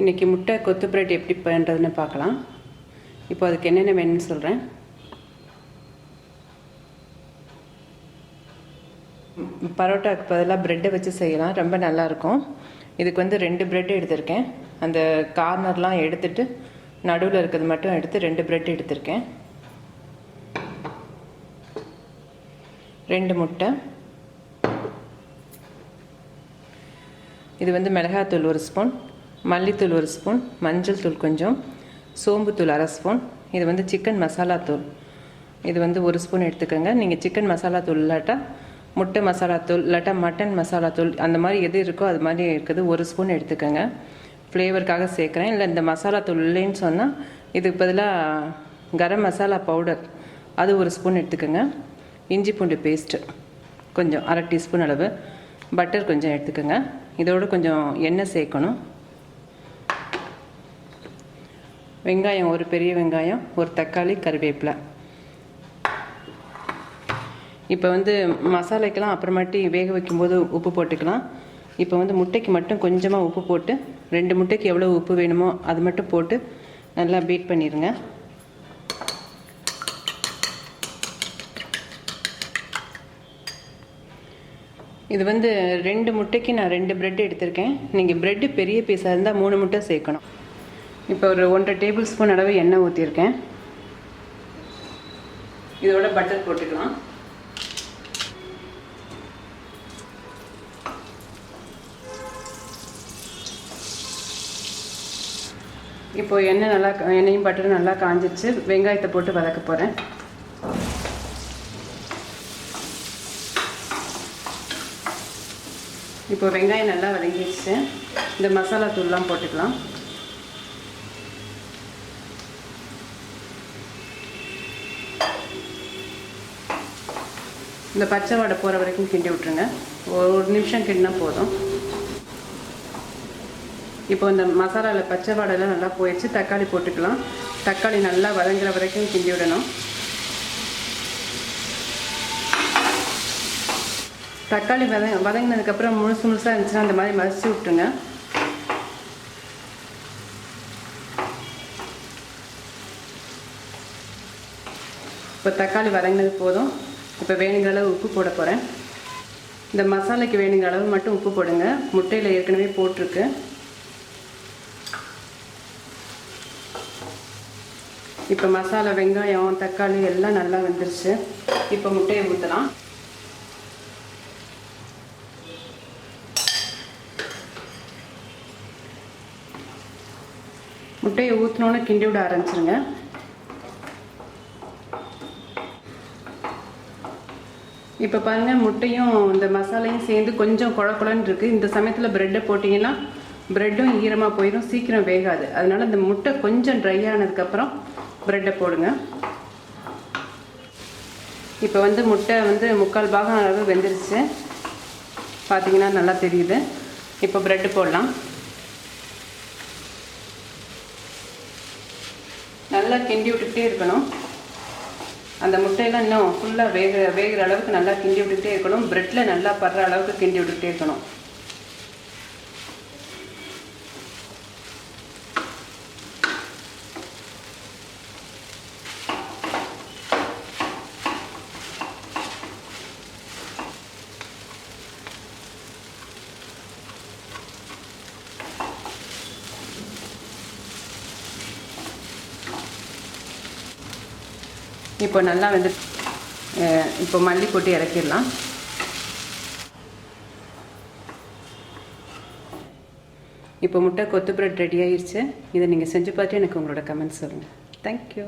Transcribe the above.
இன்றைக்கி முட்டை கொத்து பிரெட் எப்படி பண்ணுறதுன்னு பார்க்கலாம். இப்போ அதுக்கு என்னென்ன வேணும்னு சொல்கிறேன் பரோட்டாவுக்கு பதிலாக ப்ரெட்டை வச்சு செய்யலாம். ரொம்ப நல்லாயிருக்கும் இதுக்கு வந்து ரெண்டு ப்ரெட் எடுத்திருக்கேன். அந்த கார்னர்லாம் எடுத்துட்டு நடுவில் இருக்கிறது மட்டும் எடுத்து ரெண்டு ப்ரெட் எடுத்திருக்கேன். ரெண்டு முட்டை. இது வந்து மிளகாத்தூள் ஒரு ஸ்பூன் மல்லித்தூள் ஒரு ஸ்பூன் மஞ்சள் தூள் கொஞ்சம் சோம்புத்தூள் அரை ஸ்பூன். இது வந்து சிக்கன் மசாலா தூள். இது வந்து ஒரு ஸ்பூன் எடுத்துக்கோங்க. நீங்கள் சிக்கன் மசாலா தூள் இல்லாட்டா முட்டை மசாலா தூள் இல்லாட்டா மட்டன் மசாலா தூள் அந்த மாதிரி எது இருக்கோ அது மாதிரி இருக்குது. ஒரு ஸ்பூன் எடுத்துக்கோங்க. ஃப்ளேவருக்காக சேர்க்குறேன். இல்லை இந்த மசாலா தூள் இல்லைன்னு சொன்னால் இதுக்கு பதிலாக கரம் மசாலா பவுடர். அது ஒரு ஸ்பூன் எடுத்துக்கோங்க. இஞ்சி பூண்டு பேஸ்ட்டு. கொஞ்சம் அரை டீஸ்பூன் அளவு. பட்டர் கொஞ்சம் எடுத்துக்கோங்க. இதோட கொஞ்சம் எண்ணெய் சேர்க்கணும். வெங்காயம் ஒரு பெரிய வெங்காயம் ஒரு தக்காளி கருவேப்பிலை. இப்போ வந்து மசாலைக்கெல்லாம் அப்புறமாட்டி வேக வைக்கும்போது உப்பு போட்டுக்கலாம். இப்போ வந்து முட்டைக்கு மட்டும் கொஞ்சமாக உப்பு போட்டு ரெண்டு முட்டைக்கு எவ்வளோ உப்பு வேணுமோ அது மட்டும் போட்டு நல்லா பீட் பண்ணிடுங்க இது வந்து ரெண்டு முட்டைக்கு நான் ரெண்டு ப்ரெட் எடுத்திருக்கேன். நீங்கள் ப்ரெட்டு பெரிய பீஸாக இருந்தால் மூணு முட்டை சேர்க்கணும். இப்போ ஒரு ஒன்றரை டேபிள் ஸ்பூன் அளவு எண்ணெய் ஊற்றிருக்கேன் இதோட பட்டர் போட்டுக்கலாம். இப்போ எண்ணெய் நல்லா எண்ணெயும் பட்டரும் நல்லா காஞ்சிச்சு வெங்காயத்தை போட்டு வதக்க போகிறேன் இப்போ வெங்காயம் நல்லா வதங்கிடுச்சு இந்த மசாலா தூள்லாம் போட்டுக்கலாம். இந்த பச்சை வடை போகிற வரைக்கும் கிண்டி விட்ருங்க ஒரு நிமிஷம் கிண்டினா போதும். இப்போ இந்த மசாலாவில் பச்சை வடைலாம் நல்லா போயிடுச்சு. தக்காளி போட்டுக்கலாம். தக்காளி நல்லா வதங்குற வரைக்கும் கிண்டி விடணும். தக்காளி வத வதங்கினதுக்கப்புறம் முழுசு முழுசாக இருந்துச்சுன்னா அந்த மாதிரி மசிச்சு விட்டுருங்க. இப்போ தக்காளி வதங்கினது போதும். இப்போ வேணுங்கிற அளவு உப்பு போட போகிறேன் இந்த மசாலைக்கு வேணுங்கிற அளவு மட்டும் உப்பு போடுங்க. முட்டையில் ஏற்கனவே போட்டிருக்கு. இப்போ மசாலா வெங்காயம் தக்காளி எல்லாம் நல்லா வந்துருச்சு. இப்போ முட்டையை ஊற்றலாம் முட்டையை ஊற்றினோன்னு கிண்டி விட ஆரம்பிச்சிருங்க. இப்போ பாருங்கள் முட்டையும் இந்த மசாலையும் சேர்ந்து கொஞ்சம் குழக்குழன்னு இருக்குது இந்த சமயத்தில் ப்ரெட்டை போட்டிங்கன்னா ப்ரெட்டும் ஈரமாக போயிடும் சீக்கிரம் வேகாது. அதனால் இந்த முட்டை கொஞ்சம் ட்ரை ஆனதுக்கப்புறம் ப்ரெட்டை போடுங்க. இப்போ வந்து முட்டை வந்து முக்கால் பாகம் அளவு வெந்துருச்சு. பார்த்தீங்கன்னா நல்லா தெரியுது. இப்போ ப்ரெட்டு போடலாம். நல்லா கிண்டி விட்டுக்கிட்டே இருக்கணும். அந்த முட்டையெல்லாம் இன்னும் ஃபுல்லாக வேக வேகிற அளவுக்கு நல்லா கிண்டி விட்டுக்கிட்டே இருக்கணும். ப்ரெட்டில் நல்லா படுற அளவுக்கு கிண்டி விட்டுக்கிட்டே இருக்கணும். இப்போ நல்லா வந்து இப்போ மல்லி போட்டு இறக்கிடலாம். இப்போ முட்டை கொத்து பிரெட் ரெடி ஆயிடுச்சு இதை நீங்கள் செஞ்சு பார்த்து எனக்கு உங்களோட கமெண்ட்ஸ் சொல்லுங்கள் தேங்க்யூ